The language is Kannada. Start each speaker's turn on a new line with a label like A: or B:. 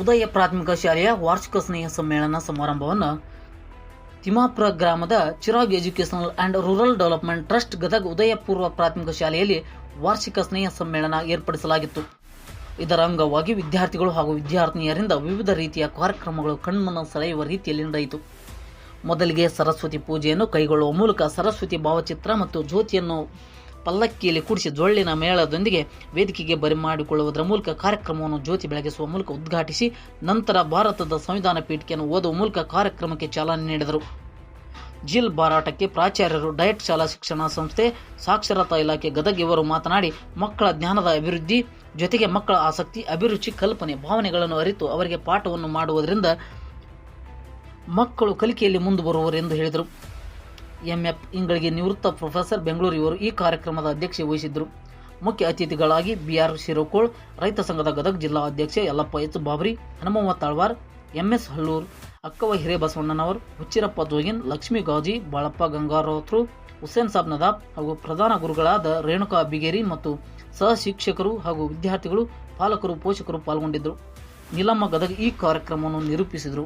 A: ಉದಯ ಪ್ರಾಥಮಿಕ ಶಾಲೆಯ ವಾರ್ಷಿಕ ಸ್ನೇಹ ಸಮ್ಮೇಳನ ಸಮಾರಂಭವನ್ನು ತಿಮಾಪುರ ಗ್ರಾಮದ Chirag educational and rural development trust Gadag Udaya ಪೂರ್ವ ಪ್ರಾಥಮಿಕ ಶಾಲೆಯಲ್ಲಿ ವಾರ್ಷಿಕ ಸ್ನೇಹ ಸಮ್ಮೇಳನ ಏರ್ಪಡಿಸಲಾಗಿತ್ತು. ಇದರ ಅಂಗವಾಗಿ ವಿದ್ಯಾರ್ಥಿಗಳು ಹಾಗೂ ವಿದ್ಯಾರ್ಥಿನಿಯರಿಂದ ವಿವಿಧ ರೀತಿಯ ಕಾರ್ಯಕ್ರಮಗಳು ಕಣ್ಮನ ಸೆಳೆಯುವ ರೀತಿಯಲ್ಲಿ ನಡೆಯಿತು. ಮೊದಲಿಗೆ ಸರಸ್ವತಿ ಪೂಜೆಯನ್ನು ಕೈಗೊಳ್ಳುವ ಮೂಲಕ ಸರಸ್ವತಿ ಭಾವಚಿತ್ರ ಮತ್ತು ಜ್ಯೋತಿಯನ್ನು ಪಲ್ಲಕ್ಕಿಯಲ್ಲಿ ಕೂಡಿಸಿ ಜೊಳ್ಳಿನ ಮೇಳದೊಂದಿಗೆ ವೇದಿಕೆಗೆ ಬರಿಮಾಡಿಕೊಳ್ಳುವುದರ ಮೂಲಕ ಕಾರ್ಯಕ್ರಮವನ್ನು ಜ್ಯೋತಿ ಬೆಳಗಿಸುವ ಮೂಲಕ ಉದ್ಘಾಟಿಸಿ ನಂತರ ಭಾರತದ ಸಂವಿಧಾನ ಪೀಠಿಕೆಯನ್ನು ಓದುವ ಮೂಲಕ ಕಾರ್ಯಕ್ರಮಕ್ಕೆ ಚಾಲನೆ ನೀಡಿದರು. ಜಿಲ್ ಬಾರಾಟಕ್ಕೆ ಪ್ರಾಚಾರ್ಯರು ಡಯಟ್ ಶಾಲಾ ಶಿಕ್ಷಣ ಸಂಸ್ಥೆ, ಸಾಕ್ಷರತಾ ಇಲಾಖೆ ಗದಗ ಇವರು ಮಾತನಾಡಿ, ಮಕ್ಕಳ ಜ್ಞಾನದ ಅಭಿವೃದ್ಧಿ ಜೊತೆಗೆ ಮಕ್ಕಳ ಆಸಕ್ತಿ, ಅಭಿರುಚಿ, ಕಲ್ಪನೆ, ಭಾವನೆಗಳನ್ನು ಅರಿತು ಅವರಿಗೆ ಪಾಠವನ್ನು ಮಾಡುವುದರಿಂದ ಮಕ್ಕಳು ಕಲಿಕೆಯಲ್ಲಿ ಮುಂದುವರುವರು ಎಂದು ಹೇಳಿದರು. ಎಂಎಫ್ ಇಂಗಳಿಗೆ ನಿವೃತ್ತ ಪ್ರೊಫೆಸರ್ ಬೆಂಗಳೂರು ಇವರು ಈ ಕಾರ್ಯಕ್ರಮದ ಅಧ್ಯಕ್ಷತೆ ವಹಿಸಿದ್ದರು. ಮುಖ್ಯ ಅತಿಥಿಗಳಾಗಿ ಬಿಆರ್ ಶಿರೋಕೋಳ್, ರೈತ ಸಂಘದ ಗದಗ ಜಿಲ್ಲಾ ಅಧ್ಯಕ್ಷ ಯಲ್ಲಪ್ಪ ಎಚ್. ಬಾಬ್ರಿ ಹನುಮಮ್ಮ ತಾಳ್ವಾರ್ ಎಂಎಸ್ ಹಳ್ಳೂರ್ ಅಕ್ಕವ ಹಿರೇಬಸವಣ್ಣನವರ್, ಹುಚ್ಚಿರಪ್ಪ ಜೋಗಿನ್, ಲಕ್ಷ್ಮೀ ಗಾಜಿ, ಬಾಳಪ್ಪ ಗಂಗಾರೋತ್ರು, ಹುಸೇನ್ ಸಾಬ್ ನದಾಬ್ ಹಾಗೂ ಪ್ರಧಾನ ಗುರುಗಳಾದ ರೇಣುಕಾ ಬಿಗೇರಿ ಮತ್ತು ಸಹ ಶಿಕ್ಷಕರು ಹಾಗೂ ವಿದ್ಯಾರ್ಥಿಗಳು, ಪಾಲಕರು, ಪೋಷಕರು ಪಾಲ್ಗೊಂಡಿದ್ದರು. ನೀಲಮ್ಮ ಗದಗ ಈ ಕಾರ್ಯಕ್ರಮವನ್ನು ನಿರೂಪಿಸಿದರು.